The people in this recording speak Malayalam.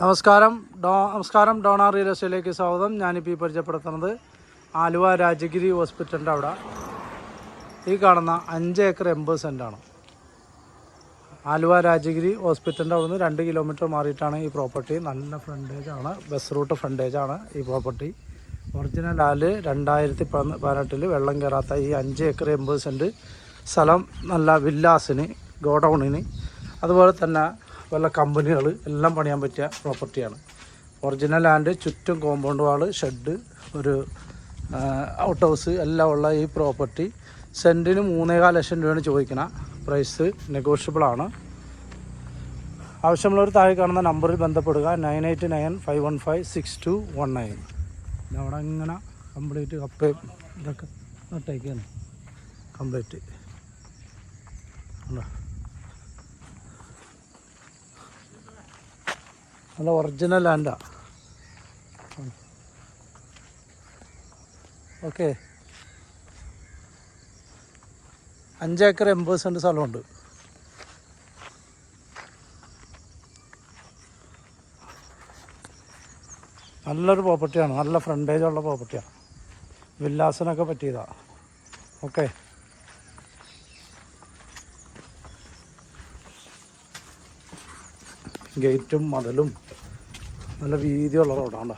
നമസ്കാരം. ഡോ നമസ്കാരം. ഡോണ റിയൽ എസ്റ്റേറ്റിലേക്ക് സ്വാഗതം. ഞാനിപ്പോൾ ഈ പരിചയപ്പെടുത്തുന്നത് ആലുവ രാജഗിരി ഹോസ്പിറ്റലിന്റെ അവിടെ. ഈ കാണുന്ന അഞ്ച് ഏക്കർ എൺപത് സെന്റാണ് ആലുവ രാജഗിരി ഹോസ്പിറ്റലിന്റെ അവിടെ നിന്ന് രണ്ട് കിലോമീറ്റർ മാറിയിട്ടാണ് ഈ പ്രോപ്പർട്ടി. നല്ല ഫ്രണ്ടേജ് ആണ്. ബസ് റൂട്ട് ഫ്രണ്ടേജ് ആണ് ഈ പ്രോപ്പർട്ടി. ഒറിജിനൽ ആൽ രണ്ടായിരത്തി പതിന- പതിനെട്ടിൽ വെള്ളം കയറാത്ത ഈ അഞ്ച് ഏക്കർ എൺപത് സെന്റ് സ്ഥലം. നല്ല വില്ലാസിന് ഗോഡൗണിന്. അതുപോലെ തന്നെ വല്ല കമ്പനികൾ എല്ലാം പണിയാൻ പറ്റിയ പ്രോപ്പർട്ടിയാണ് ഒറിജിനൽ ലാൻഡ് ചുറ്റും കോമ്പൗണ്ട് വാൾ ഷെഡ് ഒരു ഔട്ട് ഹൗസ് എല്ലാം ഉള്ള ഈ പ്രോപ്പർട്ടി സെന്റിന് മൂന്നേകാൽ ലക്ഷം രൂപയാണ് ചോദിക്കണ. പ്രൈസ് നെഗോഷ്യബിൾ ആണ്. ആവശ്യമുള്ളവർ താഴെ കാണുന്ന നമ്പറിൽ ബന്ധപ്പെടുക. Nine eight nine five one five six two one nine അവിടെ ഇങ്ങനെ കംപ്ലീറ്റ് കപ്പയും ഇതൊക്കെ നട്ടേക്കാണ് കംപ്ലീറ്റ് ഉണ്ടോ? നല്ല ഒറിജിനൽ ലാൻഡാ. ഓക്കെ. അഞ്ചേക്കർ എൺപത് സെന്റ് സ്ഥലമുണ്ട്. നല്ലൊരു പ്രോപ്പർട്ടിയാണ് നല്ല ഫ്രണ്ടേജുള്ള പ്രോപ്പർട്ടിയാണ് വില്ലാസിനൊക്കെ പറ്റിയതാണ് ഓക്കെ. ഗേറ്റും മതലും നല്ല വീതിയുള്ള റോഡാണ്.